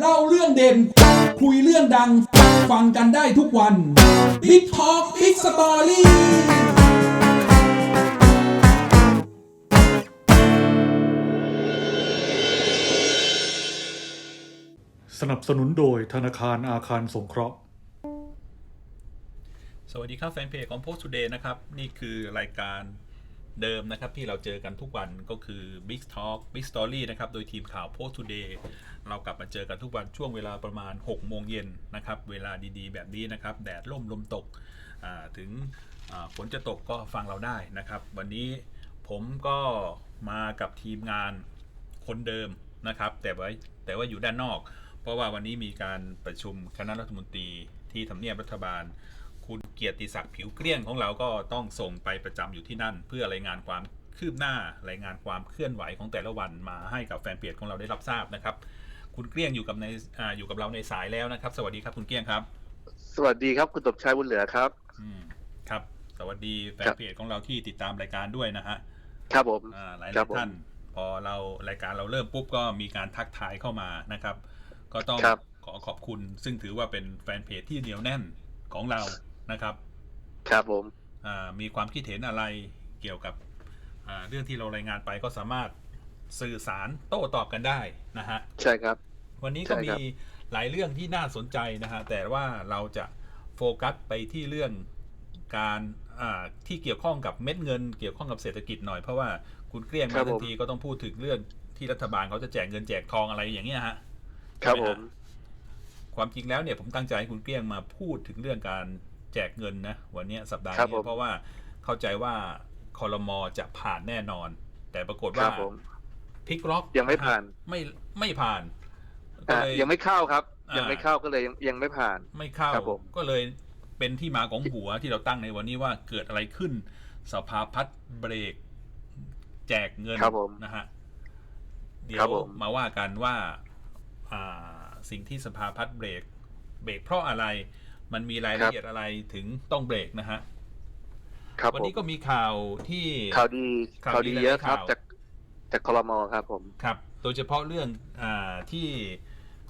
เล่าเรื่องเด่น คุยเรื่องดัง ฟังกันได้ทุกวัน Big Talk Big Story สนับสนุนโดยธนาคารอาคารสงเคราะห์ สวัสดีครับแฟนเพจของ Post Today นะครับ นี่คือรายการ เดิมนะครับที่เราเจอกันทุกวันก็คือ Big Talk Big Story นะครับ โดยทีมข่าว Post Today เรากลับมาเจอกันทุกวันช่วงเวลาประมาณ 6 โมงเย็นนะครับ เวลาดีๆ แบบนี้นะครับ แดดร่มลมตกถึงฝนจะตกก็ฟังเราได้นะครับ วันนี้ผมก็มากับทีมงานคนเดิมนะครับ แต่ว่าแต่ว่าอยู่ด้านนอก เพราะว่าวันนี้มีการประชุมคณะรัฐมนตรีที่ทำเนียบรัฐบาล คุณเกียรติศักดิ์ผิวเกลี้ยงของเราก็ต้องส่งไปประจำอยู่ที่นั่น เพื่อรายงานความคืบหน้ารายงานความเคลื่อนไหวของแต่ละวันมาให้กับแฟนเพจของเราได้รับทราบนะครับ คุณเกลี้ยงอยู่กับในอาอยู่กับเราในสายแล้วนะครับ สวัสดีครับคุณเกลี้ยงครับ สวัสดีครับคุณตบชัยบุญเหลือครับ อืมครับ สวัสดีแฟนเพจของเราที่ติดตามรายการด้วยนะฮะครับผมอ่าหลายครับๆผมท่าน พอเรารายการเราเริ่มปุ๊บก็มีการทักทายเข้ามานะครับ ก็ต้องครับขอขอบคุณ ซึ่งถือว่าเป็นแฟนเพจที่เหนียวแน่นของเรา นะครับครับผมอ่ามีความคิดเห็นอะไรเกี่ยวกับอ่าเรื่องที่เรารายงานไปก็สามารถสื่อสารโต้ตอบกันได้นะฮะใช่ครับ วันนี้ก็ใช่มีครับหลายเรื่องที่น่าสนใจนะฮะแต่ว่าเราจะโฟกัสไปที่เรื่องการอ่าที่เกี่ยวข้องกับเม็ดเงิน เกี่ยวข้องกับเศรษฐกิจหน่อยเพราะว่าคุณเกลี้ยงครัมาบทันผมทีก็ต้องพูดถึงเรื่องที่รัฐบาลเขาจะแจกเงินแจกทองอะไรอย่างเงี้ยฮะครับใช่ไหผฮะมความจริงแล้วเนี่ยผมตั้งใจให้คุณเกลี้ยงมาพูดถึงเรื่องการ แจกเงินนะวันเนี้ยสัปดาห์ครับนี้ผมเพราะว่าเข้าใจว่าคอรมอจะผ่านแน่นอน แต่ปรากฏคว่ารับผมพลิกล็อกยังไม่ผ่านไม่ไม่ผ่านก็อ่าเลยยังไม่เข้าครับอ่ายัยังไม่เข้าก็เลยยังยังไม่ผ่าน ไม่เข้าครับผมก็เลยเป็นที่มาของหัวที่เราตั้งในวันนี้ว่าเกิดอะไรขึ้น สภาพัฒน์เบรก แจกเงินครับผมนะฮะเดี๋ครัยวบผมมาว่ากันว่าอ่าสิ่งที่สภาพัฒน์เบรก เบรกเพราะอะไร มันมีรายละเอียดอะไรถึงต้องเบรกนะฮะครับวันผมนี้ก็มีข่าวที่ข่าวดีข่าวข่าวดีดีหลายเยอะครับข่าวจากจากคลมครับผมครับ โดยเฉพาะเรื่องอาที่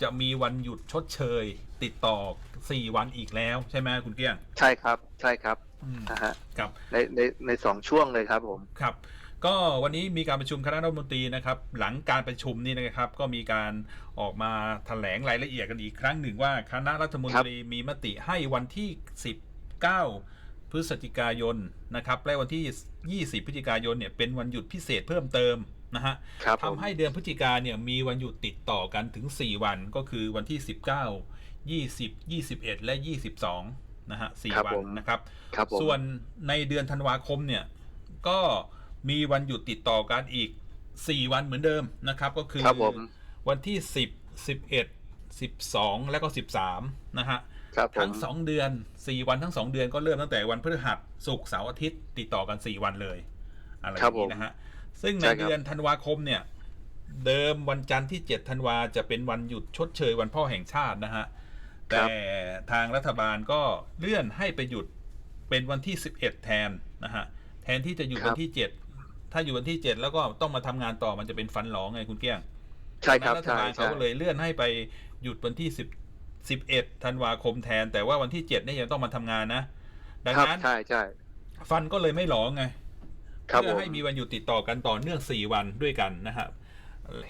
จะมีวันหยุดชดเชย ติดต่อ4วันอีกแล้วใช่ไหมคุณเกี้ยง ใช่ครับ ใช่ครับอืมนะฮะครับในในในสองช่วงเลยครับผมครับ ก็วันนี้มีการประชุมคณะรัฐมนตรีนะครับ หลังการประชุมนี่นะครับ ก็มีการออกมาแถลงรายละเอียดกันอีกครั้งหนึ่งว่าคณะรัฐมนตรีมีมติให้วันที่ 19 พฤศจิกายนนะครับและวันที่ 20 พฤศจิกายนเนี่ยเป็นวันหยุดพิเศษเพิ่มเติมนะฮะครับผมทำให้เดือนพฤศจิกาเนี่ยมีวันหยุดติดต่อกันถึง 4 วันก็คือวันที่ 19 20 21 และ 22นะฮะ4ครับวันผมนะครับครับผมส่วนในเดือนธันวาคมเนี่ยก็ มีวันหยุดติดต่อกันอีก 4 วันเหมือนเดิมนะครับ ก็คือครับผมวันที่ 10 11 12 แล้วก็ 13 นะฮะครับผทั้มง2 เดือน 4 วันทั้ง 2 เดือนก็เริ่มตั้งแต่วันพฤหัสศุกร์เสาร์อาทิตย์ติดต่อกัน 4 วันเลยอะไรอครับย่างนี้ผมนะฮะซึ่งในใช่ครับเดือนธันวาคมเนี่ย เดิมวันจันทร์ที่ 7 ธันวาจะเป็นวันหยุดชดเชยวันพ่อแห่งชาตินะฮะแต่ทางรัฐบาลก็เลื่อนให้ไปหยุดเป็นวันที่ 11 แทนนะฮะแทนที่จะอยู่วันที่ 7 ถ้าอยู่วันที่7แล้วก็ต้องมาทำงานต่อมันจะเป็นฟันหลองไงคุณเกี้ยงใช่ครับรัฐใช่บาลเขาใช่ก็เลยเลื่อนให้ไปหยุดวันที่10 11ธันวาคมแทน แต่ว่าวันที่7เนี่ยยังต้องมาทำงานนะดังครับนั้นใช่ใช่ฟันก็เลยไม่หลองไงครับเพื่ผอมให้มีวันหยุดติดต่อกันต่อเนื่อง4วันด้วยกันนะครับ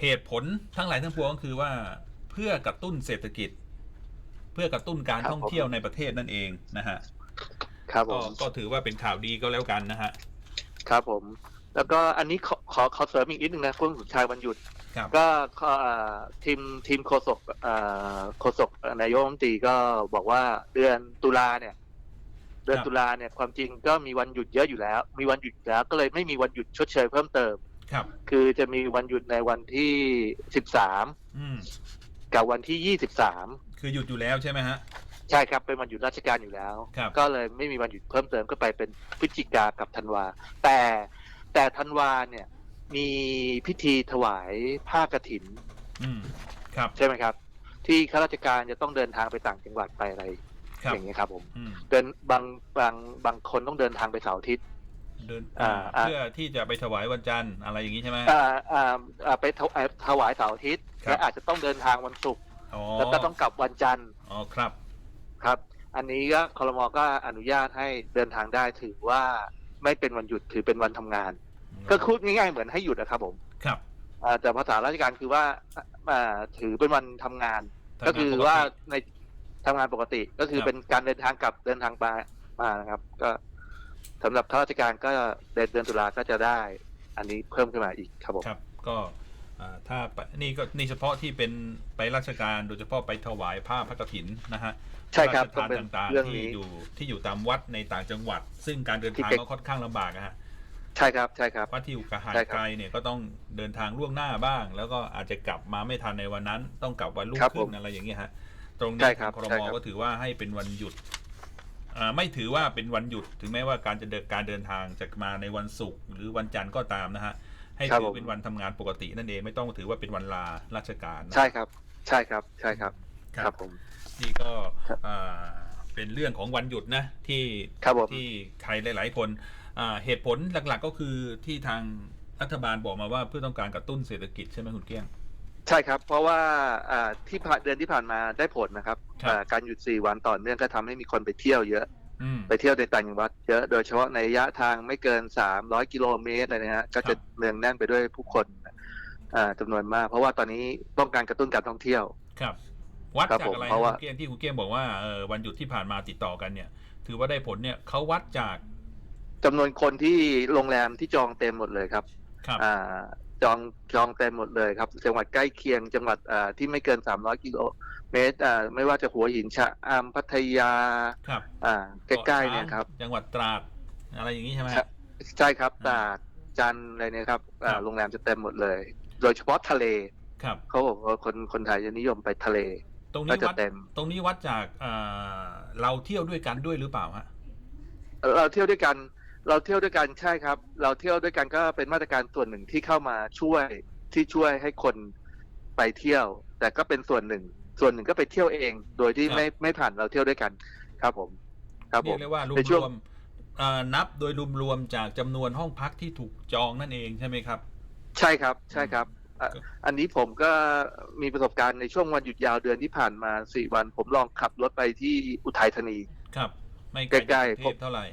เหตุผลทั้งหลายทั้งปวงก็คือว่าเพื่อกระตุ้นเศรษฐกิจ เพื่อกระตุ้นการครับท่องเที่ยวในประเทศนั่นเองนะฮะครับผก็มก็ถือว่าเป็นข่าวดีก็แล้วกันนะฮะครับผม แล้วก็อันนี้ขอขอขอเสริมอีกนิดนึงนะคุณสุชายวันหยุด ครับ ก็ขอเอ่อทีมทีมโฆษกเอ่อโฆษกนายกรัฐมนตรีก็บอกว่าเดือนตุลาเนี่ย เดือนตุลาเนี่ยความจริงก็มีวันหยุดเยอะอยู่แล้ว มีวันหยุดอยู่แล้ว ก็เลยไม่มีวันหยุดชดเชยเพิ่มเติม ครับ คือจะมีวันหยุดในวันที่สิบสามอืม กับวันที่ยี่สิบสามคือหยุดอยู่แล้วใช่ไหมฮะ ใช่ครับ เป็นวันหยุดราชการอยู่แล้ว ครับ ก็เลยไม่มีวันหยุดเพิ่มเติมก็ไปเป็นพฤศจิกากับธันวา แต่ แต่ธันวาเนี่ยมีพิธีถวายผ้ากฐิน อืม ครับ ใช่ไหมครับ ที่ข้าราชการจะต้องเดินทางไปต่างจังหวัดไปอะไร ครับอย่างนี้ยครับ ผมอืมเดินบางบางบางคนต้องเดินทางไปเสาร์อาทิตย์ เดินอ่าอ่า เพื่อที่จะไปถวายวันจันทร์อะไรอย่างนี้ใช่ไหม อ่าอ่าอ่าไปถวายถวายเสาร์อาทิตย์ครับ และอาจจะต้องเดินทางวันศุกร์อ๋อแล้วก็ต้องกลับวันจันทร์อ๋อครับ ครับ อันนี้ก็คอรมอก็อนุญาตให้เดินทางได้ถือว่า ไม่เป็นวันหยุดถือเป็นวันทำงาน ก็พูดง่ายๆเหมือนให้หยุดนะครับผมครับอ่าแต่ภาษาราชการคือว่าอ่าถือเป็นวันทำงานทำงาน ก็คือปกติว่าในทำงานปกติก็คือครับเป็นการเดินทางกลับเดินทางมามานะครับ ก็สำหรับข้าราชการก็เดือนเดือนตุลาก็จะได้ อันนี้เพิ่มขึ้นมาอีกครับผมครับ ก็อ่าถ้าไปนี่ก็นี่เฉพาะที่เป็นไปราชการโดยเฉพาะไปถวายผ้าพระกฐินนะฮะ ใช่ครับพะาชก็เป็นทานต่างเรื่องๆที่นี้ อยู่ที่อยู่ตามวัดในต่างจังหวัด ซึ่งการเดินที่ทางเป็น ก็ค่อนข้างลำบากนะฮะใช่ครับใช่ครับ วัดที่อยู่กระหายใช่ครับไกลเนี่ยก็ต้องเดินทางล่วงหน้าบ้าง แล้วก็อาจจะกลับมาไม่ทันในวันนั้น ต้องกลับวันรุ่งครับขึ้ผนมอะไรอย่างเงี้ยฮะตรงนี้ใช่ครับทางครใช่มครับ ก็ถือว่าให้เป็นวันหยุดอ่าไม่ถือว่าเป็นวันหยุด ถึงแม้ว่าการจะเดินการเดินทางจะมาในวันศุกร์หรือวันจันทร์ก็ตามนะฮะให้ครับถืผอม เป็นวันทำงานปกตินั่นเองไม่ต้องถือว่าเป็นวันลาราชการนะใช่ครับ ใช่ครับใช่ครับ ครัครับบผม นี่ก็ครับอ่าเป็นเรื่องของวันหยุดนะที่ครับผมที่ใครหลาย ๆ คนอ่าเหตุผลหลัก ๆ ก็คือที่ทางรัฐบาลบอกมาว่าเพื่อต้องการกระตุ้นเศรษฐกิจใช่ไหมคุณเกี้ยงใช่ครับ เพราะว่าอ่าที่ผ่านเดือนที่ผ่านมาได้ผลนะครับครับอ่าการหยุด4วันต่อเนื่องก็ทำให้มีคนไปเที่ยวเยอะอืมไปเที่ยวในต่างจังหวัดเยอะโดยเฉพาะในระยะทางไม่เกิน 300 กิโลเมตรเลยนะฮะก็จะเนืองแน่นไปด้วยผู้คนอ่าจำนวนมาก เพราะว่าตอนนี้ต้องการกระตุ้นการท่องเที่ยวครับ วัดครับจากผมอะไรเพราะนะว่าคุณเกี้ยงที่คุณเกี้ยงบอกว่าเออวันหยุดที่ผ่านมาติดต่อกันเนี่ย ถือว่าได้ผลเนี่ยเขาวัดจากจำนวนคนที่โรงแรมที่จองเต็มหมดเลยครับครับอ่าจองจองเต็มหมดเลยครับ จังหวัดใกล้เคียงจังหวัดอ่าที่ไม่เกิน 300 กิโลเมตรอ่าไม่ว่าจะหัวหินชะอำพัทยาครับอ่าใกล้ๆเนี่ยครับ จังหวัดตราดอะไรอย่างนี้ใช่ไหมใช่ใช่ครับอ่าตราดจันทร์อะไรเนี่ยครับอ่าครับโรงแรมจะเต็มหมดเลย โดยเฉพาะทะเลครับเขาบอกว่าคนคนไทยจะนิยมไปทะเล ตรงก็นี้จะวัดเต็ม ตรงนี้วัดจากอ่าเราเที่ยวด้วยกันด้วยหรือเปล่าฮะเราเที่ยวด้วยกัน เราเที่ยวด้วยกันใช่ครับ เราเที่ยวด้วยกันก็เป็นมาตรการส่วนหนึ่งที่เข้ามาช่วยที่ช่วยให้คนไปเที่ยว แต่ก็เป็นส่วนหนึ่ง ส่วนหนึ่งก็ไปเที่ยวเอง โดยที่ครับไม่ไม่ผ่านเราเที่ยวด้วยกัน ครับผม ครับผเรียมกได้ว่ารวในมช่วงรวมอ่านับโดยรวมรวมๆจากจำนวนห้องพักที่ถูกจองนั่นเองใช่ไหมครับ ใช่ครับ ใช่ครับ อะครับอันนี้ผมก็มีประสบการณ์ในช่วงวันหยุดยาวเดือนที่ผ่านมาสี่วัน ผมลองขับรถไปที่อุทัยธานีครับ ไม่ไกลใกล้จากๆกรุงเทพเท่าไหร่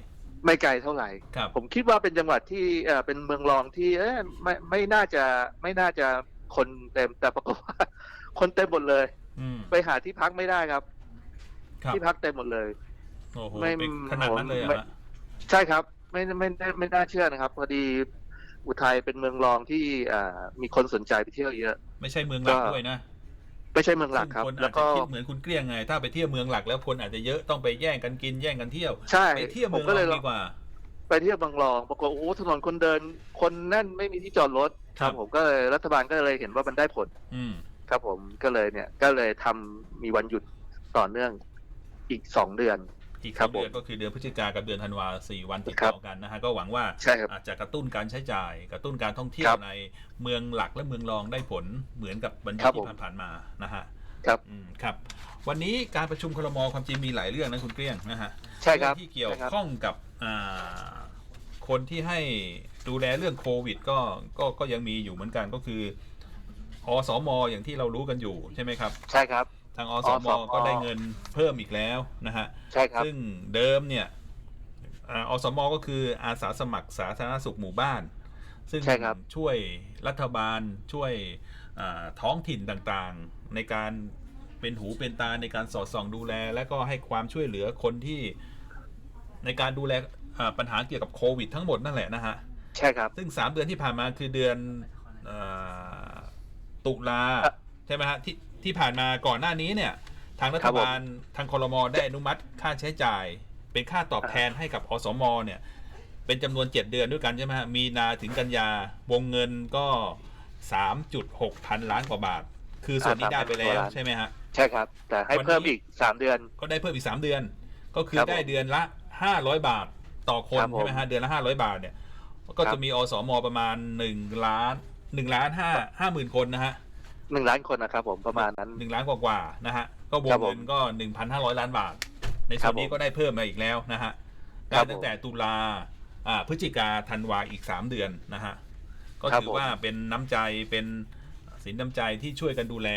ไม่ไกลเท่าไหร่ครับผมคิดว่าเป็นจังหวัดที่เอ่อเป็นเมืองรองที่เอ๊ะไม่ไม่น่าจะไม่น่าจะคนเต็มแต่ปรากฏว่าคนเต็มหมดเลยอืมไปหาที่พักไม่ได้ครับครับที่พักเต็มหมดเลยโอ้โหไม่เป็นขนาดนั้นเลยเหรไม่อะฮะใช่ครับไม่ไม่ไม่ไม่น่าเชื่อนะครับ พอดี อุทัยเป็นเมืองรองที่อ่ามีคนสนใจไปเที่ยวเยอะ ไม่ใช่เมืองหลักก็ด้วยนะไม่ใช่เมืองหลักครับซึ่งคนแล้อาจวก็จะคิดเหมือนคุณเกลี้ยงไง ถ้าไปเที่ยวเมืองหลักแล้วคนอาจจะเยอะต้องไปแย่งกันกินแย่งกันเที่ยวใช่ไปเที่ยวผเมืมองก็รเลอยงลอดีงกว่า ไปเที่ยวบางรองปรากฏโอ้โหถนนคนเดิน คนแน่นไม่มีที่จอดรถครับผมก็เลยรัฐบาลก็เลยเห็นว่ามันได้ผล อืมครับผมก็เลยเนี่ยก็เลยทำมีวันหยุดต่อเนื่องอีกสองเดือน อีกครัสอบงเดือนผมก็คือเดือนพฤศจิกากับเดือนธันวาสี่วันติดครัต่บอกันนะฮะก็หวังว่าใช่ครับอาจจะกระตุ้นการใช้จ่าย กระตุ้นการท่องเที่ยควรับในเมืองหลักและเมืองรองได้ผลเหมือนกับวันหยุครัดบผมที่ผ่านๆมานะฮะครับอืมครับ วันนี้การประชุมครมความจริงมีหลายเรื่องนะคุณเกลี้ยงนะฮะใช่ครับเองที่เกี่ยวใช่ครับข้องกับอ่าคนที่ให้ดูแลเรื่องโควิด ก็ก็ก็ยังมีอยู่เหมือนกันก็คืออสมอย่างที่เรารู้กันอยู่ใช่ไหมครับ ใช่ครับ ทางอสมอสมก็ได้เงินเพิ่มอีกแล้วนะฮะใช่ครับซึ่งเดิมเนี่ยอาอสมก็คืออาสาสมัครสาธารณสุขหมู่บ้าน ซึ่งใช่ครับช่วยรัฐบาลช่วยอ่าท้องถิ่นต่างๆ ในการเป็นหูเป็นตาในการสอดส่องดูแล และก็ให้ความช่วยเหลือคนที่ในการดูแลอ่าปัญหาเกี่ยวกับโควิดทั้งหมดนั่นแหละนะฮะใช่ครับ ซึ่ง3เดือนที่ผ่านมาคือเดือนอาตุลาครับใช่ไหมฮะที่ ที่ผ่านมาก่อนหน้านี้เนี่ย ทางรัคฐรับผมบาลทางคอรมอได้อนุมัติค่าใช้จ่าย เป็นค่าตอบแทนให้กับอสมเนี่ย เป็นจำนวน7เดือนด้วยกันใช่ไหมฮะมีนาถึงกันยาวงเงินก็3.6พันล้านกว่าบาท คือส่วนนี้ได้ไปแล้วใช่ไหมฮะใช่ครับ แต่ให้วันนี้เพิ่มอีกสามเดือน ก็ได้เพิ่มอีก3เดือน ก็คือครับผมได้เดือนละ500บาทต่อคนครับผมใช่ไหมฮะเดือนละ500บาทเนี่ย ก็ครัจะบมีอสมประมาณ1ล้าน1ล้าน5 5หมื่นคนนะฮะ หนึ่งล้านคนนะครับผมประมาณนั้น หนึ่งล้านกว่าๆนะฮะก็วครังบผมเงินก็1,500ล้านบาท ในครัส่วบนนี้ผมก็ได้เพิ่มมาอีกแล้วนะฮะครัได้บตั้งแต่ตุลาอ่าพฤศจิกาธันวาอีก3เดือนนะฮะก็ครับถือผม ว่าเป็นน้ำใจเป็นสินน้ำใจที่ช่วยกันดูแล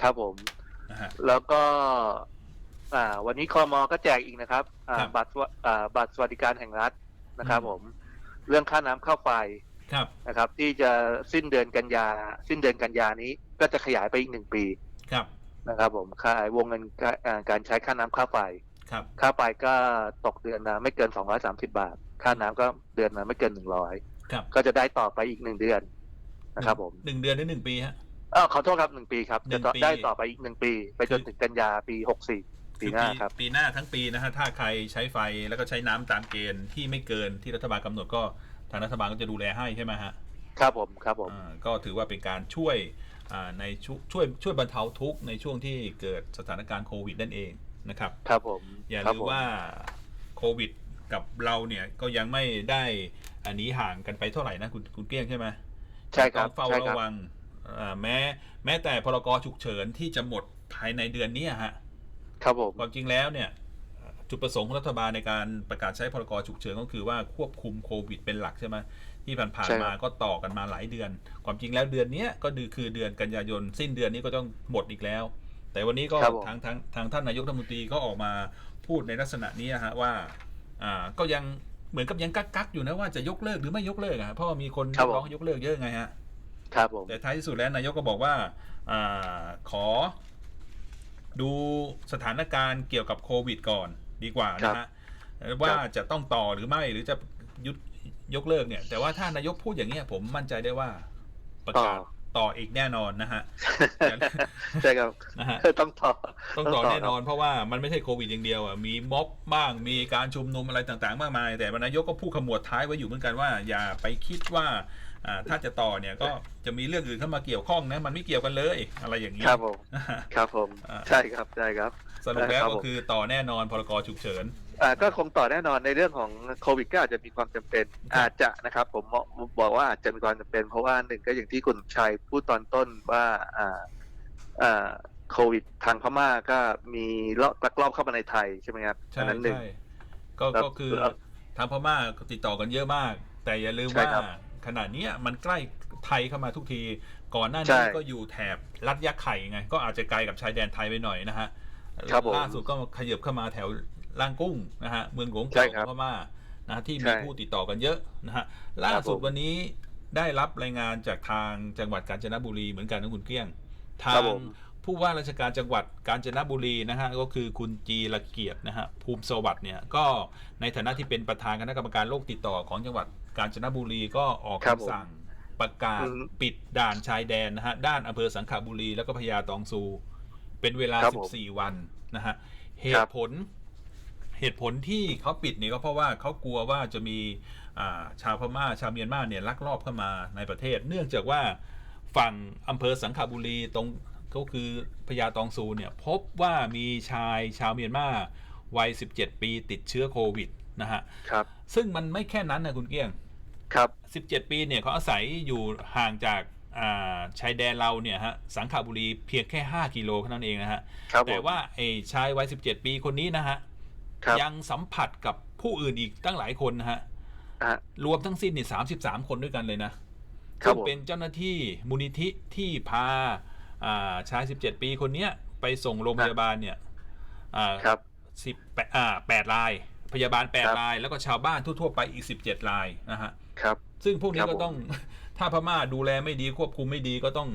ครับผม นะฮะ แล้วก็ อ่า วันนี้คอมอก็แจกอีกนะครับ อ่า ครับบัตรสวอ่าบัตรสวัสดิการแห่งรัฐนะครับ อืม ผม เรื่องค่าน้ำค่าไฟ ครับนะครับ ที่จะสิ้นเดือนกันยา สิ้นเดือนกันยานี้ก็จะขยายไปอีกหนึ่งปีครับนะครับ ผมค่าวงเงินค่าอ่าการใช้ค่าน้ำค่าไฟครับค่าไฟก็ตกเดือนละไม่เกิน230บาท ค่าน้ำก็เดือนละไม่เกิน100ครับก็จะได้ต่อไปอีกหนึ่งเดือนนะครับ ผมหนึ่งเดือนหรือหนึ่งปีฮะเออขอโทษครับหนึ่งปีครับหนึ่จะงต่อปีได้ต่อไปอีกหนึ่งปี ไปจนคือถึงกันยาปีหกสี่ปีหน้าครับปีหน้าทั้งปีนะฮะถ้าใครใช้ไฟแล้วก็ใช้น้ำตามเกณฑ์ที่ไม่เกินที่รัฐบาลกำหนดก็ทางรัฐบาลก็จะดูแลให้ใช่ไหมฮะครับผมครับผมอ่าก็ถือว่าเป็นการช่วยอ่าในช่วยช่วยช่วยบรรเทาทุกข์ในช่วงที่เกิดสถานการณ์โควิดนั่นเองนะครับ ครับผมอย่าครับลืมผมว่าโควิดกับเราเนี่ยก็ยังไม่ได้อันนี้ห่างกันไปเท่าไหร่นะคุณคุณเกี้ยงใช่ไหมใช่ครับต้องเฝ้าใช่คระรับวังอ่าแม้แม้แต่พรกฉุกเฉินที่จะหมดภายในเดือนเนี้ยฮะ ครับผม ความจริงแล้วเนี่ย จุดประสงค์ของรัฐบาลในการประกาศใช้พรกฉุกเฉินก็คือว่าควบคุมโควิดเป็นหลักใช่ไหมที่ผ่านๆมาก็ต่อกันมาหลายเดือน ความจริงแล้วเดือนเนี้ยก็คือเดือนกันยายน สิ้นเดือนนี้ก็ต้องหมดอีกแล้ว แต่วันนี้ก็ทางทางทางท่านนายกรัฐมนตรีก็ออกมาพูดในลักษณะนี้ฮะว่าอ่าก็ยังเหมือนกับยังกักกักๆอยู่นะว่าจะยกเลิกหรือไม่ยกเลิกอะเพราะว่ามีคนเรียกร้องให้ยกเลิกเยอะไงฮะครับผมแต่ท้ายที่สุดแล้วนายกก็บอกว่าอาขอดูสถานการณ์เกี่ยวกับโควิดก่อน ดีกว่านะฮะว่าจะต้องต่อหรือไม่หรือจะยุดยกเลิกเนี่ย แต่ว่าถ้านายกพูดอย่างเงี้ยผมมั่นใจได้ว่าประกาศต่ออีกแน่นอนนะฮะใช่ครับนะฮะต้องต่อต้องต่อแน่นอนเพราะว่ามันไม่ใช่โควิดอย่างเดียวอะมีม็อบบ้างมีการชุมนุมอะไรต่างๆ มากมาย แต่นายกก็พูดขมวดท้ายไว้อยู่เหมือนกันว่า อย่าไปคิดว่าอ่า ถ้าจะต่อเนี่ยก็จะมีเรื่องอื่นเข้ามาเกี่ยวข้องนะมันไม่เกี่ยวกันเลย อะไรอย่างนี้ครับผมนะฮะครับผมอ่าใช่ครับใช่ครับสรุปแล้วครับก็ผมคือต่อแน่นอนพรกฉุกเฉินอ่าก็คงต่อแน่นอนในเรื่องของโควิดก็อาจจะมีความจำเป็นครับอาจจะนะครับผมบอกบอกว่าอาจจะมีความจำเป็น เพราะว่าหนึ่งก็อย่างที่คุณชัยพูดตอนต้นว่าอ่าอ่าโควิดทางพม่าก็มีลอบลักลอบเข้ามาในไทยใช่ไหมครับใช่อันนั้นหนึ่งใช่ก็แล้วก็คือแล้วทางพม่าก็ติดต่อกันเยอะมาก แต่อย่าลืมใช่ว่าครับ ขนาดนี้ยมันใกล้ไทยเข้ามาทุกที ก่อนหน้าใช่นี้ก็อยู่แถบลัดยะไข่ไง ก็อาจจะไกลกับชายแดนไทยไปหน่อยนะฮะครับผมล่าสุดก็ขยับเข้ามาแถวล่างกุ้งนะฮะเมืองหลวงใช่เก่าครัขบองพม่านะฮะที่ใช่มีผู้ติดต่อกันเยอะนะฮะล่าสุดผมวันนี้ได้รับรายงานจากทางจังหวัดกาญจนบุรีเหมือนกันนะคุณเกลี้ยง ทาครับงผมผู้ว่าราชการจังหวัดกาญจนบุรีนะฮะก็คือคุณจีระเกียรตินะฮะภูมิสวัสดิ์เนี่ยก็ในฐานะที่เป็นประธานคณะกรรมการโรคติดต่อของจังหวัด กาญจนบุรีก็ออกครับผม คำสั่งประกาศอืมปิดด่านชายแดนนะฮะ ด้านอำเภอสังขบุรีแล้วก็พญาตองซู เป็นเวลา ครับผม14 วันนะฮะ เหครัตุบผล เหตุผลที่เขาปิดเนี่ยก็เพราะว่าเขากลัวว่าจะมีอ่าชาวพม่าชาวเมียนมาเนี่ยลักลอบเข้ามาในประเทศ เนื่องจากว่าฝั่งอำเภอสังขบุรีตรงก็คือพญาตองซูเนี่ยพบว่ามีชายชาวเมียนมาวัย 17 ปีติดเชื้อโควิดนะฮะ ครับ ซึ่งมันไม่แค่นั้นนะคุณเกี้ยง ครับ 17 ปีเนี่ยเขาอาศัยอยู่ห่างจากอ่าชายแดนเราเนี่ยฮะสังขบุรีเพียงแค่ 5 กิโลเท่านั้นเองนะฮะครับผมแต่ว่าไอ้ชายวัย 17 ปีคนนี้นะฮะครับ ยังสัมผัสกับผู้อื่นอีกตั้งหลายคนนะฮะ อะ รวมทั้งสิ้นนี่33คนด้วยกันเลยนะครับซึ่งผม เป็นเจ้าหน้าที่มูลนิธิที่พาอ่าชาย17ปีคนเนี้ย ไปส่งโรงพยาบาลเนี่ยอ่าครับ สิบแปดอ่าแปดราย พยาบาลครับ8ราย แล้วก็ชาวบ้านทั่วๆไปอีก17รายนะฮะ ครับ ซึ่งพวกนี้ครับก็ต้องถ้าพม่าดูแลไม่ดีควบคุมไม่ดีก็ต้อง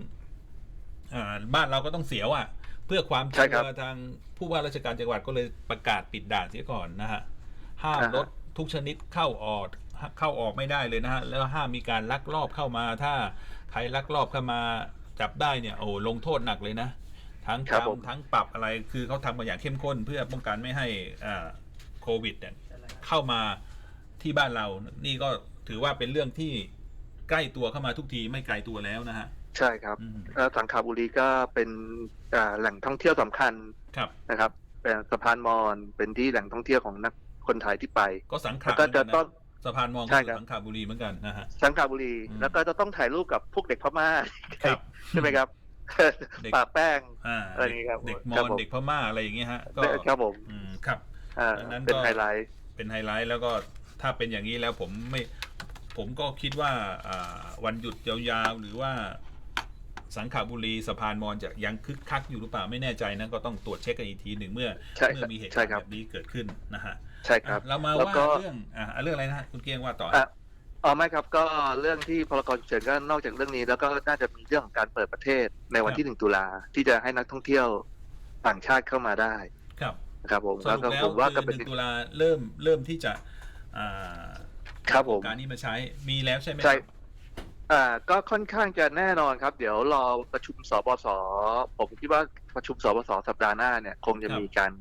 อาบ้านเราก็ต้องเสียวอะ เพื่อความใช่ชัครับวร์ทางผู้ว่าราชการจังหวัดก็เลยประกาศปิดด่านเสียก่อนนะฮะห้ามอ่าฮะรถทุกชนิดเข้าออกเข้าออกไม่ได้เลยนะฮะแล้วห้ามมีการลักลอบเข้ามา ถ้าใครลักลอบเข้ามาจับได้เนี่ยโอ้ลงโทษหนักเลยนะทั้งครับผมจำทั้งปรับอะไรคือเขาทำมาอย่างเข้มข้น เพื่อป้องกันไม่ให้อ่าโควิดเนี่ยเข้ามาที่บ้านเรา นี่ก็ ถือว่าเป็นเรื่องที่ใกล้ตัวเข้ามาทุกทีไม่ไกลตัวแล้วนะฮะ ใช่ครับอืม แล้วสังขบุรีก็เป็นอ่าแหล่งท่องเที่ยวสำคัญครับ นะครับเป็นสะพานมอญเป็นที่แหล่งท่องเที่ยวของนักคนไทยที่ไป ก็สังขแล้วารก็จะเหมืนนต้อง สะพานมองใช่ก็ครับสังขบุรีเหมือนกันนะฮะ สังขบุรี อืม แล้วก็จะต้องถ่ายรูปกับพวกเด็กพม่าครับ ใช่ไหมครับเด็กปะแป้ง อ่าอะไรอย่างงี้ครับเด็กมครัอบญผม เด็กพม่าอะไรอย่างเงี้ยฮะก็ครับผมอืมครับ อ่าดังนั้นเป็นก็ไฮไลท์ เป็นไฮไลท์แล้วก็ ถ้าเป็นอย่างนี้แล้วผมไม่ผมก็คิดว่าอ่าวันหยุดยาวๆ หรือว่าสังขบุรีสะพานมอญจะยังคึกคักอยู่หรือเปล่าไม่แน่ใจนะก็ต้องตรวจเช็คกันอีกทีหนึ่งเมื่อใช่เมื่ครัอบมีเหตุใช่การณ์ครับแบบนี้เกิดขึ้นนะฮะใช่ครับอะเรามาแล้วว่าก็เรื่องอ่าเรื่องอะไรนะฮะคุณเกียงว่าต่ออะอ๋อไม่ครับก็เรื่องที่พลกรฉุกเฉินก็นอกจากเรื่องนี้ แล้วก็น่าจะมีเรื่องของการเปิดประเทศในวันที่หนึ่งตุลาที่จะให้นักท่องเที่ยวต่างชาติเข้ามาได้ ครับนะครับผมสแล้วรุปก็แล้วผมว่าคืก็อเป็นหนึ่งตุลาเริ่มเริ่มที่จะอ่า ครับผมการนี้มาใช้มีแล้วใช่ไหมใช่ครับอ่าก็ค่อนข้างจะแน่นอนครับ เดี๋ยวรอประชุมสบสผมคิดว่าประชุมสบสสัปดาห์หน้าเนี่ย คงจะมีการ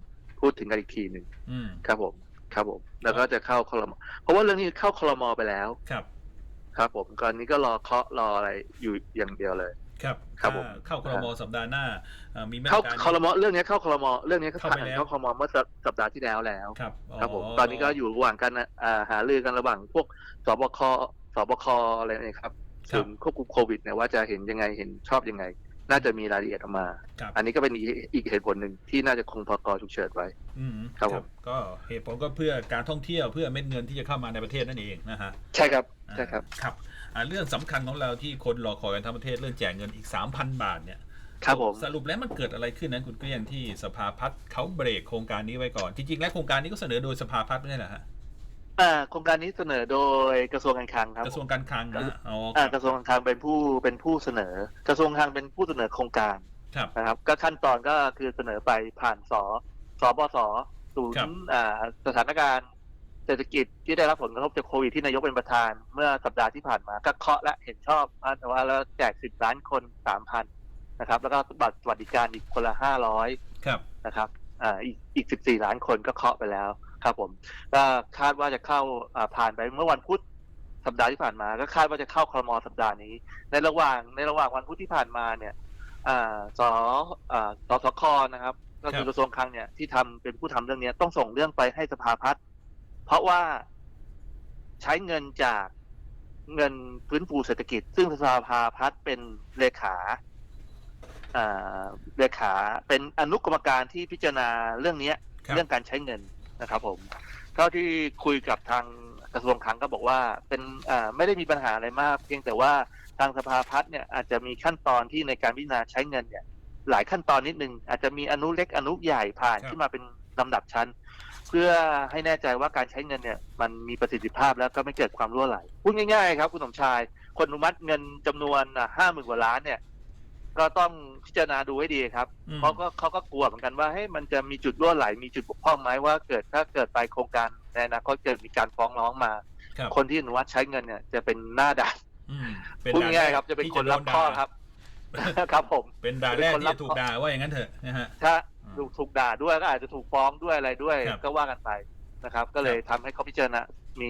พูดถึงกันอีกทีหนึ่งอืมครับผม ครับผม แล้วก็จะเข้าคลมเพราะว่าเรื่องนี้เข้าคลมไปแล้วครับ ครับผมก่อนนี้ก็รอเคาะรออะไรอยู่อย่างเดียวเลย ครับครับผมอ่าเข้าครมสัปดาห์หน้าอ่ามีมาตเข้ารการคลมเรื่องนี้เข้าคลมเรื่องนี้ก็เข้าผ่าไปนแล้ว เข้าคลมเมื่อสัปสัปดาห์ที่แล้วแล้ว ครับครับผมตอนนี้ก็อยู่ระหว่างการอ่าหารือกันระหว่างพวกสบคสบคอะไรเนี่ยครับศูนย์ควบคุมโควิดเนี่ยว่าจะเห็นยังไงเห็นชอบยังไง น่าจะมีรายละเอียดออกมา ครับ อันนี้ก็เป็นอีกอีกเหตุผลหนึ่งที่น่าจะคงพกฉุกเฉินไว้ อืมครับผม ก็เหตุผลก็เพื่อการท่องเที่ยวเพื่อเม็ดเงินที่จะเข้ามาในประเทศนั่นเองนะฮะใช่ครับใช่ครับอ่าครับอ่า เรื่องสำคัญของเราที่คนรอคอยกันทั้งประเทศเรื่องแจกเงินอีก 3,000 บาทเนี่ยครับผมสรุปแล้วมันเกิดอะไรขึ้นนะคุณเกลี้ยงที่สภาพัฒน์เขาเบรกโครงการนี้ไว้ก่อน จริงๆแล้วโครงการนี้ก็เสนอโดยสภาพัฒน์ไม่ใช่เหรอฮะอ่าโครงการนี้เสนอโดยกระทรวงการคลังครับกระทรวงการคลังนะฮะอ๋อคอ่ารับกระทรวงการคลังเป็นผู้เป็นผู้เสนอ กระทรวงการคลังเป็นผู้เสนอโครงการครับนะครับ ก็ขั้นตอนก็คือเสนอไปผ่านสสบสศูนครับย์อ่าสถานการณ์ เศรษฐกิจที่ได้รับผลกระทบจากโควิดที่นายกเป็นประธาน เมื่อสัปดาห์ที่ผ่านมาก็เคาะและเห็นชอบอ่าแต่ว่าแล้วแจกสิบล้านคนสามพันนะครับ แล้วก็บัตรสวัสดิการอีกคนละห้าร้อยครับนะครับอ่าอีกอีก14ล้านคนก็เคาะไปแล้วครับผมก็คาดว่าจะเข้าอ่าผ่านไปเมื่อวันพุธสัปดาห์ที่ผ่านมา ก็คาดว่าจะเข้าครมสัปดาห์นี้ ในระหว่างในระหว่างวันพุธที่ผ่านมาเนี่ยอ่าสอ่าสสคนะครับ ก็คือกระทรวงคลังเนี่ยที่ทำเป็นผู้ทำเรื่องเนี้ยต้องส่งเรื่องไปให้สภาพัฒน์ เพราะว่าใช้เงินจากเงินฟื้นฟูเศรษฐกิจ ซึ่งสภาพัฒน์เป็นเลขาอ่าเลขาเป็นอนุกรรมการที่พิจารณาเรื่องเนี้ยครับเรื่องการใช้เงินนะครับ ผม เท่าที่คุยกับทางกระทรวงคลังก็บอกว่า เป็นอ่าไม่ได้มีปัญหาอะไรมาก เพียงแต่ว่าทางสภาพัฒน์เนี่ยอาจจะมีขั้นตอนที่ในการพิจารณาใช้เงินเนี่ย หลายขั้นตอนนิดนึงอาจจะมีอนุเล็กอนุใหญ่ผ่านครับขึ้นมาเป็นลำดับชั้น เพื่อให้แน่ใจว่าการใช้เงินเนี่ยมันมีประสิทธิภาพแล้วก็ไม่เกิดความรั่วไหลพูดง่ายๆครับคุณสมชาย คนอนุมัติเงินจำนวนห้าหมื่นกว่าล้านเนี่ย ก็ต้องพิจารณาดูให้ดีครับอืม เขาก็เขาก็กลัวเหมือนกันว่าเฮ้ยมันจะมีจุดรั่วไหล มีจุดบกพร่องไหมว่าเกิดถ้าเกิดไปโครงการในอนาคตเกิดมีการฟ้องร้องมา ครับคนที่อนุมัติใช้เงินเนี่ยจะเป็นหน้าด่านอืมเป็นพูดด่นง่ายแกๆครับ จะเป็นที่คนรับโดข้อด่าครับ ครับผม เป็นด่าแรกเป็นคนที่รับจะถูกด่าว่าอย่างนั้นเถอะนะฮะ ถ้าอืม ถูกถูกด่าด้วยก็อาจจะถูกฟ้องด้วยอะไรด้วย ครับ ก็ว่ากันไปนะครับ ก็เลยทำให้เขาพิจารณา มี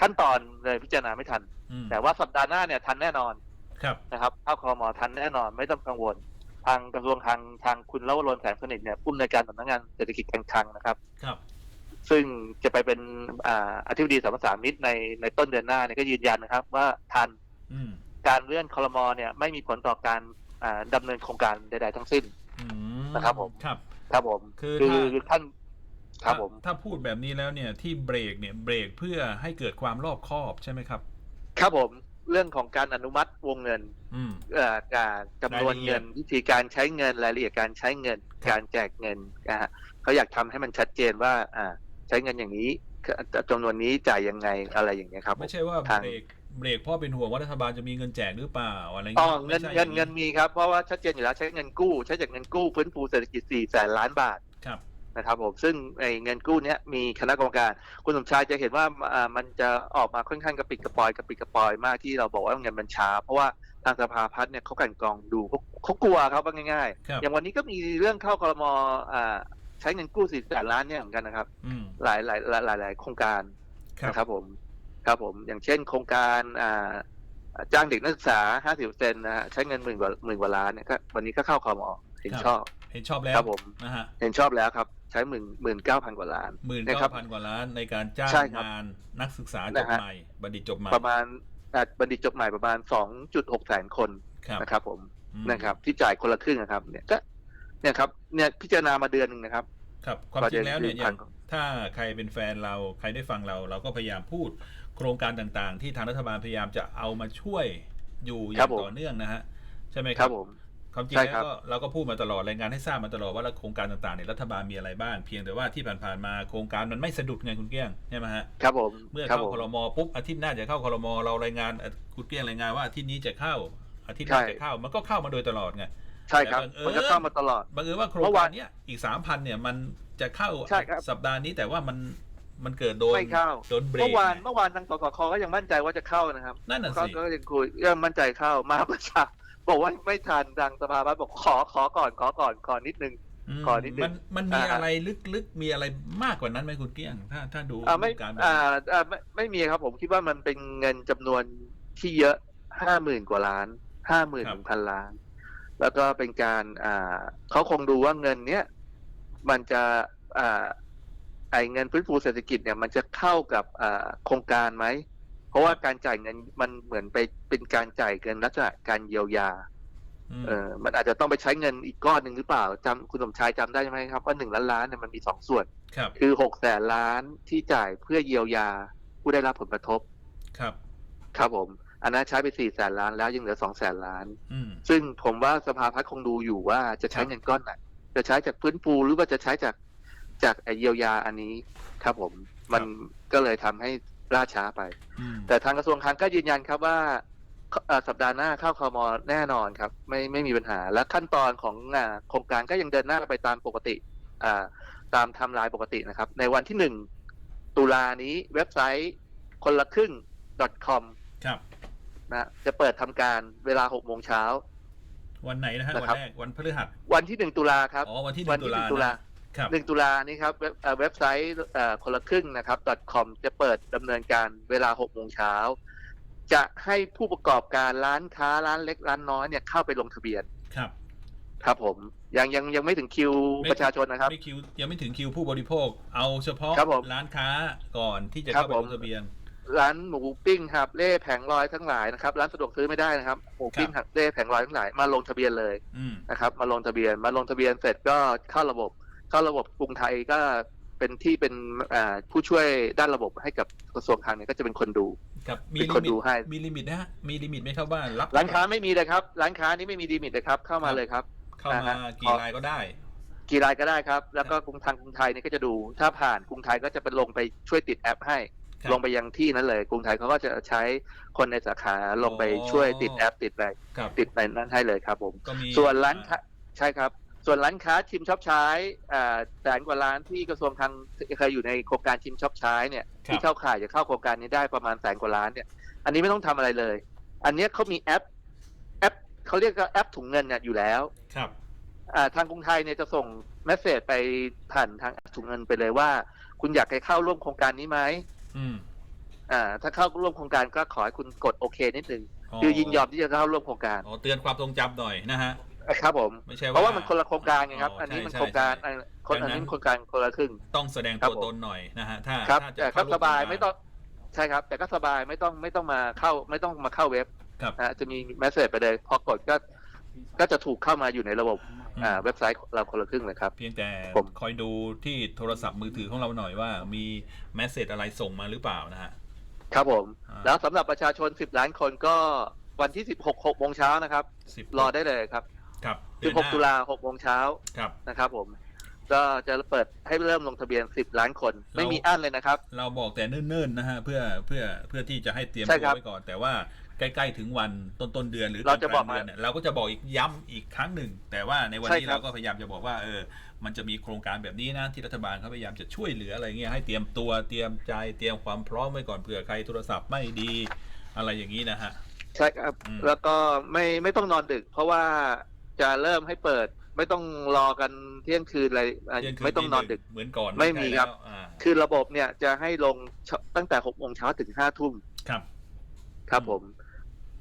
ขั้นตอนเลยพิจารณาไม่ทัน อืมแต่ว่าสัปดาห์หน้าเนี่ยทันแน่นอนครับ นะครับเข้าคอมอทันแน่นอนไม่ต้องกังวล ทางกระทรวงคลังทางคุณเลวรนแสงสนิทเนี่ยผู้อำนวยการสำนักงานเศรษฐกิจการคลังนะครับ ครับ ซึ่งจะไปเป็นอ่าอธิบดีสามสามิตในในต้นเดือนหน้าเนี่ยก็ยืนยันนะครับ ว่าทันอืมการเลื่อนคอรมอเนี่ยไม่มีผลต่อการอ่าดำเนินโครงการใด ๆ ทั้งสิ้น อืมนะครับผม ครับ ครับผม คือคือถ้าท่านครับถ้าผม ถ้าพูดแบบนี้แล้วเนี่ย ที่เบรกเนี่ยเบรกเพื่อให้เกิดความรอบคอบใช่ไหมครับ ครับผมเรื่องของการอนุมัติวงเงินอืมเอ่อการจำนวนรายละเอียดเงินวิธีการใช้เงินรายละเอียดการใช้เงินครับการแจกเงินนะฮะเขาอยากทำให้มันชัดเจนว่า อ่า ใช้เงินอย่างนี้จำนวนนี้จ่ายยังไงอะไรอย่างเงี้ยครับ ไม่ใช่ว่าทางเบรก เบรกเพราะเป็นห่วงว่ารัฐบาลจะมีเงินแจกหรือเปล่าอะไรอ๋อเงี้ยเงินไม่ใช่เงินอย่างเงินมีครับ เพราะว่าชัดเจนอยู่แล้วใช้เงินกู้ใช้จากเงินกู้ฟื้นฟูเศรษฐกิจ4แสนล้านบาทครับ นะครับผมซึ่งไอ้เงินกู้เนี้ยมีคณะกรรมการคุณสมชายจะเห็นว่าอ่ามันจะออกมาค่อนข้างกระปิดกระปอยกระปิดกระปอยมากที่เราบอกว่าเงินมันช้า เพราะว่าทางสภาพัฒน์เนี่ยเขากลันกรองดูเขาเขากลัวครับว่าง่ายครับ ๆ อย่างวันนี้ก็มีเรื่องเข้าครมอ่าใช้เงินกู้สี่แสนล้านเนี่ยเหมือนกันนะครับ อืมหลายหลายหลายหลายหลายโครงการครับ นะครับผม ครับผมอย่างเช่นโครงการอ่าจ้างเด็กนักศึกษาห้าสิบเซนนะฮะใช้เงินหมื่นกว่าหมื่นกว่าล้านเนี่ยก็วันนี้ก็เข้าครมเห็นชอบ เห็นชอบแล้วครับผมนะฮะเห็นชอบแล้วครับ ใช้หมื่นหมื่นเก้าพันกว่าล้านหมื่นนะครัเก้าบพันกว่าล้านในการจ้างใช่ครับงานนักศึกษาจนะบฮะใหม่บัณฑิตจบใหม่ประมาณอ่าบัณฑิตจบใหม่ประมาณ2.6แสนคนครับนะครับผมอืมนะครับ ที่จ่ายคนละครึ่งนะครับ เนี่ยก็เนี่ยครับเนี่ยพิจารณามาเดือนหนึ่งนะครับ ครับ ความจริงแล้วเนี่ยอย่างถ้าใครเป็นแฟนเราใครได้ฟังเราเราก็พยายามพูด โครงการต่างๆ ที่ทางรัฐบาลพยายามจะเอามาช่วยอยู่อครัย่าบงผม ต่อเนื่องนะฮะใช่ไหมคครัรับ บผม ความจริงใช่แล้ครัวบก็เราก็พูดมาตลอดรายงานให้ทราบมาตลอดว่าโครงการต่างๆเนี่ยรัฐบาลมีอะไรบ้างเพียงแต่ว่าที่ผ่านๆมาโครงการมันไม่สะดุดไงคุณเกี้ยงใช่ไหมฮะครับผมเมื่อครับเข้าผมครมปุ๊บอาทิตย์หน้าจะเข้าครมเรารายงานเอ่อคุณเกี้ยงรายงานว่าอาทิตย์นี้จะเข้าอาทิตย์หน้าใช่ จะเข้ามันก็เข้ามาโดยตลอดไง ใช่ครับแต่บังเอิญ มันก็เข้ามาตลอด บังเอิญว่าโครงเมื่อการวานเนี้ยอีกสามพันเนี่ยมันจะเข้าใช่ครับ สัปดาห์นี้แต่ว่ามัน มันเกิดโดนไม่เข้าโดนเบรกเมื่อวานไงเมื่อวานทางสสคก็ยังมั่นใจว่าจะเข้านะครับนั่นน่ะก็สิก็ยังคุยยังมั่นใจเข้ามาประชาบอกว่าไม่ทันทางสภาพัฒน์บอกขอขอก่อนขอก่อนขอนิดนึงมขอนิดนึงมันมันมีอ่าอะไรลึกๆมีอะไรมากกว่านั้นไหมคุณเกี้ยง ถ้าถ้าดูอ่าไม่การแบบอ่านี้อ่าไม่ไม่มีครับผมคิดว่ามันเป็นเงินจำนวนที่เยอะห้าหมื่นกว่าล้านห้าหมื่นครับถึงพันล้าน แล้วก็เป็นการอ่าเขาคงดูว่าเงินเนี้ยมันจะอ่า ไอเงินฟื้นฟูเศรษฐกิจเนี่ยมันจะเข้ากับอ่าโครงการไหม เพราะว่าการจ่ายเงินมันเหมือนไปเป็นการจ่ายเงินลักษณะการเยียวยามเออมันอาจจะต้องไปใช้เงินอีกก้อนหนึ่งหรือเปล่าจำคุณสมชายจำได้ไหมครับว่าหนึ่งล้านล้านเนี่ยมันมีสองส่วนครับคือหกแสนล้านที่จ่ายเพื่อเยียวยาผู้ได้รับผลกระทบ ครับ ครับผม อันนั้นใช้ไปสี่แสนล้านแล้วยังเหลือสองแสนล้านอืมซึ่งผมว่าสภาพัฒน์คงดูอยู่ว่าจะใช้ครับเงินก้อนไหนจะใช้จากฟื้นฟูหรือว่าจะใช้จาก จากไอ้เยียวยาอันนี้ครับผม มันก็เลยทำให้ล่าช้าไปอืมแต่ทางกระทรวงคลังก็ยืนยันครับว่าเอ่อสัปดาห์หน้าเข้าคมแน่นอนครับ ไม่ไม่มีปัญหา และขั้นตอนของอ่าโครงการก็ยังเดินหน้าไปตามปกติอ่าตามไทม์ไลน์ปกตินะครับ ในวันที่หนึ่งตุลานี้เว็บไซต์คนละครึ่ง .com ครับนะจะเปิดทำการเวลา6โมงเช้า วันไหนนะฮะนะวันครับแรกวันพฤหัส วันที่1ตุลาครับอ๋อวันที่หวันึ่งตุที่ลา1ตุลาครับ หนึ่งตุลานี้ครับเว็บเอ่อเว็บไซต์เอ่อคนละครึ่งนะครับ .com จะเปิดดำเนินการเวลา6โมงเช้าจะให้ผู้ประกอบการร้านค้าร้านเล็กร้านน้อยเนี่ยเข้าไปลงทะเบียนครับ ครับผมยังยังยังไม่ถึงคิวไม่ประชาชนนะครับไม่คิวยังไม่ถึงคิวผู้บริโภค เอาเฉพาะครับผมร้านค้าก่อนที่จะครับเข้าไปผมลงทะเบียน ร้านหมูปิ้งหับเล่แผงลอยทั้งหลายนะครับ ร้านสะดวกซื้อไม่ได้นะครับหมูปิ้งครับหับเล่แผงลอยทั้งหลายมาลงทะเบียนเลยอืมนะครับ มาลงทะเบียนมาลงทะเบียนเสร็จก็เข้าระบบ เข้าระบบกรุงไทยก็เป็นที่เป็นอ่าผู้ช่วยด้านระบบให้กับกระทรวงคลังเนี่ยก็จะเป็นคนดูครับมีเป็นลิคนมิตดูให้มีลิมิตนะฮะมีลิมิตไหมครับว่ารับร้านค้าไม่มีเลยครับ ร้านค้านี้ไม่มีดีมิตเลยครับ เข้ามาเลยครับ เข้ามาอ่าฮะกี่รายก็ได้ กี่รายก็ได้ครับ แล้วก็กรุงทางกรุงไทยเนี่ยก็จะดู ถ้าผ่านกรุงไทยก็จะไปลงไปช่วยติดแอปให้ครับลงไปยังที่นั้นเลย กรุงไทยเขาก็จะใช้คนในสาขาลงไปอ๋อช่วยติดแอปติดอะไรครับติดในนั้นให้เลยครับผมก็มีส่วนร้านค้าใช่ครับ ส่วนร้านค้าชิมช็อปใช้อ่าแสนกว่าร้านที่กระทรวงคลังเคยอยู่ในโครงการชิมช็อปใช้เนี่ยครับที่เข้าข่ายจะเข้าโครงการนี้ได้ประมาณแสนกว่าล้านเนี่ย อันนี้ไม่ต้องทำอะไรเลย อันเนี้ยเขามีแอป แอปเขาเรียกว่าแอปถุงเงินเนี่ยอยู่แล้วครับอ่าทางกรุงไทยเนี่ยจะส่งเมสเซจไปผ่านทางแอปถุงเงินไปเลยว่า คุณอยากให้เข้าร่วมโครงการนี้ไหมอืมอ่า ถ้าเข้าร่วมโครงการก็ขอให้คุณกดโอเคนิดนึงคือยินยอมที่จะเข้าร่วมโครงการอ๋อเตือนความทรงจำหน่อยนะฮะ ครับผมไม่ใช่เพราะว่ามันคนละโครงการไงครับอ๋ออันนี้ใช่มันใช่โครงการใช่อันคนดัอังนนั้นนี้โครงการคนละครึ่ง ต้องแสดงครับตัวผมตนหน่อยนะฮะถ้าครับถ้าจะแต่ก็เข้ร่วสบายโครงกรไม่ต้องใช่ครับ แต่ก็สบายไม่ต้องไม่ต้องมาเข้า ไม่ต้องมาเข้าเว็บครับนะจะมีเมสเซจไปเลยพอกดก็ก็จะถูกเข้ามาอยู่ในระบบอืมอ่าเว็บไซต์เราคนละครึ่งเลยครับ เพียงแต่ผมคอยดูที่โทรศัพท์มือถือของเราหน่อยว่ามีแมสเซจอะไรส่งมาหรือเปล่านะฮะครับผมอ่าแล้วสำหรับประชาชน 10 ล้านคนก็วันที่ 16 6โมงเช้านะครับสิบรอได้เลยครับครับ เดือนหน้16 ตุลา6โมงเช้าครับ นะครับผม ก็จะเปิดให้เริ่มลงทะเบียน 10 ล้านคน ไม่มีอั้นเลยนะครับ เราบอกแต่เนิ่นๆนะฮะเพื่อเพื่อเพื่อที่จะให้เตรียมใช่ตัครัวบไว้ก่อน แต่ว่าใกล้ๆถึงวันต้นต้นๆเดือนหรือเราจะบอกลงๆเดือนเนี่ยเราก็จะบอกอีกย้ำอีกครั้งหนึ่ง แต่ว่าในวันใช่นี้ครับ เราก็พยายามจะบอกว่าเออมันจะมีโครงการแบบนี้นะที่รัฐบาลเขาพยายามจะช่วยเหลืออะไรเงี้ยให้เตรียมตัวเตรียมใจเตรียมความพร้อมไว้ก่อนเผื่อใครโทรศัพท์ไม่ดีอะไรอย่างนี้นะฮะ ใช่ครับ อืม แล้วก็ไม่ไม่ต้องนอนดึก เพราะว่า จะเริ่มให้เปิด ไม่ต้องรอกันเที่ยงคืนอะไรอะเที่ยงคืไม่ต้องนอนดึก เหมือนก่อนไม่มีครับ ใกล้แล้วอ่าคือระบบเนี่ยจะให้ลงตั้งแต่6โมงเช้าถึง5ทุ่มครับ ครับผม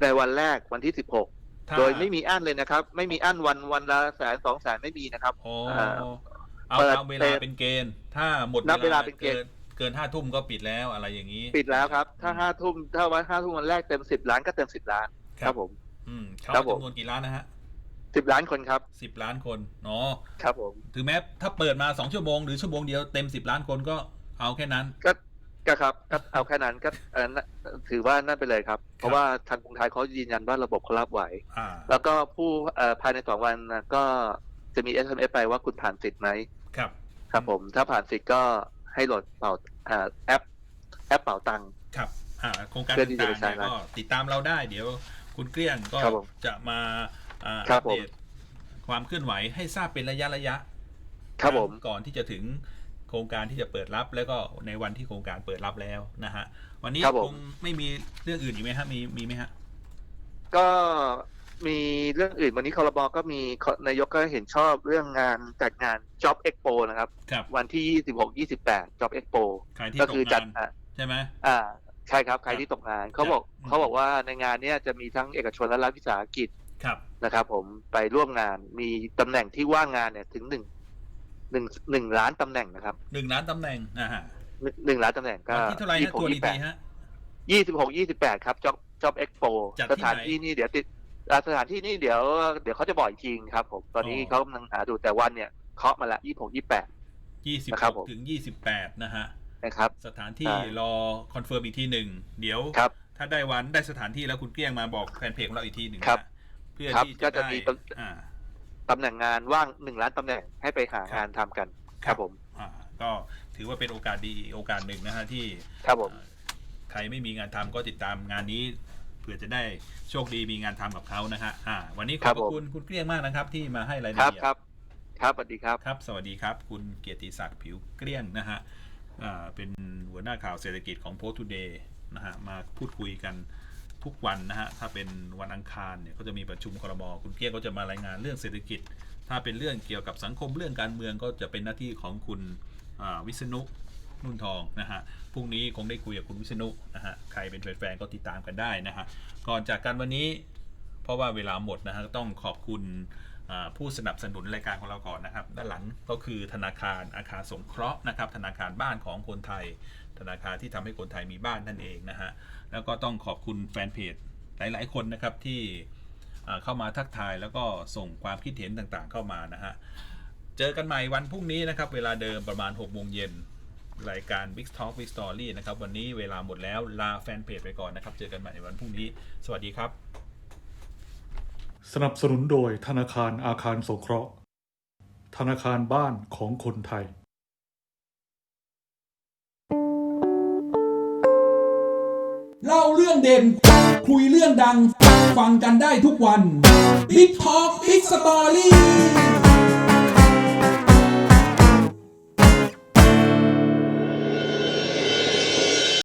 ในวันแรกวันที่16ถ้าโดยไม่มีอั้นเลยนะครับ ไม่มีอั้นวันวันละแสนสองแสนไม่มีนะครับโอ้อ่าเอาเปิดตามเวลาเป็นเกณฑ์ ถ้าหมดนับเวลาเป็นเกณฑ์ เกินห้าทุ่มก็ปิดแล้วอะไรอย่างนี้ ปิดแล้วครับ ถ้าห้าทุ่มถ้าวันห้าทุ่มวันแรกเต็มสิบล้านก็เต็มสิบล้าน ครับผม อืมเขาครับผม จำนวนกี่ล้านนะฮะ สิบล้านคนครับสิบล้านคนเนาะครับผมถึงแม้ถ้าเปิดมาสองชั่วโมงหรือชั่วโมงเดียวเต็มสิบล้านคนก็เอาแค่นั้น ก็ก็ครับก็เอาแค่นั้นก็เอ่อน่ะถือว่านั่นไปเลยครับ เพราะว่าทางกรุงไทยเขายืนยันว่าระบบเขารับไหว อ่าแล้วก็ผู้เอ่อภายในสองวันนะก็จะมี SMS ไปว่าคุณผ่านสิทธิ์ไหมครับ ครับผม ถ้าผ่านสิทธิ์ก็ให้โหลดเป่าอ่าแอป แอปเป่าตังค์ ครับอ่าโครงการเพื่อที่จะต่างๆไปใช้เนี่ยนะก็ติดตามเราได้ เดี๋ยวคุณเกลี้ยงก็ครับผมจะมา อ่าครัอับปผม เดตความเคลื่อนไหวให้ทราบเป็นระยะระยะครับผม ก่อนที่จะถึงโครงการที่จะเปิดรับแล้วก็ในวันที่โครงการเปิดรับแล้วนะฮะวันนี้ครับผคมงไม่มีเรื่องอื่นอีกไหมฮะมีมีไหมฮะ ก็มีเรื่องอื่นวันนี้คอรบก็มีนายกก็เห็นชอบเรื่องงานจัดงาน Job Expo นะครับ ครับ วันที่ 26 28 Job Expo ใครที่ก็ตกคือจังาดนอะใช่ไหม อ่าใช่ครับใครครับที่ตกงานเขาบอกอืมเขาบอกว่าในงานเนี้ยจะมีทั้งเอกชนและรัฐวิสาหกิจ ครับนะครับ ผมไปร่วมงานมีตำแหน่งที่ว่างงานเนี่ยถึงหนึ่งหนึ่งหนึ่งล้านตำแหน่งนะครับหนึ่งล้านตำแหน่งอ่าฮะหนึ่งหนึ่งล้านตำแหน่งก็วันที่เท่าไหร่ยี่ฮะสิบหตัวกอียี่กแปทีดฮะยี่สิบหกยี่สิบแปดครับ Job Job Expo จัดสที่ถานไหนที่นี่เดี๋ยวติดอ่าสถานที่นี่เดี๋ยวเดี๋ยวเขาจะบอกอีกทีครับ ผมตอนนี้อ๋อเขากำลังหาดูแต่วันเนี่ยเคาะมาละยี่สิบหกยี่แปดยี่สิบนะครับผมถึงยี่สิบแปดนะฮะนะครับ สถานที่ใช่รอคอนเฟิร์มอีกทีหนึ่งเดี๋ยวครับถ้าได้วันได้สถานที่แล้วคุณเกลี้ยงมาบอกแฟนเพจของเราอีกทีหนึ่งครับนะเพื่อครับที่ก็จะจะได้มีอ่า ตำแหน่งงานว่างหนึ่งล้านตำแหน่งให้ไปหางานทำกัน ครับผม อ่าก็ถือว่าเป็นโอกาสดีโอกาสหนึ่งนะฮะที่ครับผมอ่าใครไม่มีงานทำก็ติดตามงานนี้เผื่อจะได้โชคดีมีงานทำกับเขานะฮะอ่า วันนี้ขครัอบบพระผม คุณคุณเกลี้ยงมากนะครับ ที่มาให้รายคละรับเอียด ครับ ครับสวัสดีครับ ครับ สวัสดีครับ คุณเกียรติศักดิ์ผิวเกลี้ยงนะฮะอ่าเป็นหัวหน้าข่าวเศรษฐกิจของโพสต์ทูเดย์นะฮะ มาพูดคุยกัน ทุกวันนะฮะถ้าเป็นวันอังคารเนี่ยก็จะมีประชุมครมคุณเกลี้ยงก็จะมารายงานเรื่องเศรษฐกิจ ถ้าเป็นเรื่องเกี่ยวกับสังคมเรื่องการเมืองก็จะเป็นหน้าที่ของคุณวิษณุนุ่นทองนะฮะ พรุ่งนี้คงได้คุยกับคุณวิษณุนะฮะ ใครเป็นแฟนๆก็ติดตามกันได้นะฮะ ก่อนจากกันวันนี้ เพราะว่าเวลาหมดนะฮะต้องขอบคุณผู้สนับสนุนรายการของเราก่อนนะครับ ด้านหลังก็คือธนาคารอาคารสงเคราะห์นะครับ ธนาคารบ้านของคนไทย ธนาคารที่ทำให้คนไทยมีบ้านนั่นเองนะฮะ แล้วก็ต้องขอบคุณแฟนเพจหลาย ๆ คนนะครับที่เข้ามาทักทายแล้วก็ส่งความคิดเห็นต่างๆ เข้ามานะฮะ เจอกันใหม่วันพรุ่งนี้นะครับ เวลาเดิมประมาณ6โมงเย็นรายการ Big Talk Big Story นะครับ วันนี้เวลาหมดแล้วลาแฟนเพจไปก่อนนะครับ เจอกันใหม่ในวันพรุ่งนี้ สวัสดีครับ สนับสนุนโดยธนาคารอาคารสงเคราะห์ ธนาคารบ้านของคนไทย เล่าเรื่องเด่น คุยเรื่องดัง ฟังกันได้ทุกวัน Big Talk Big Story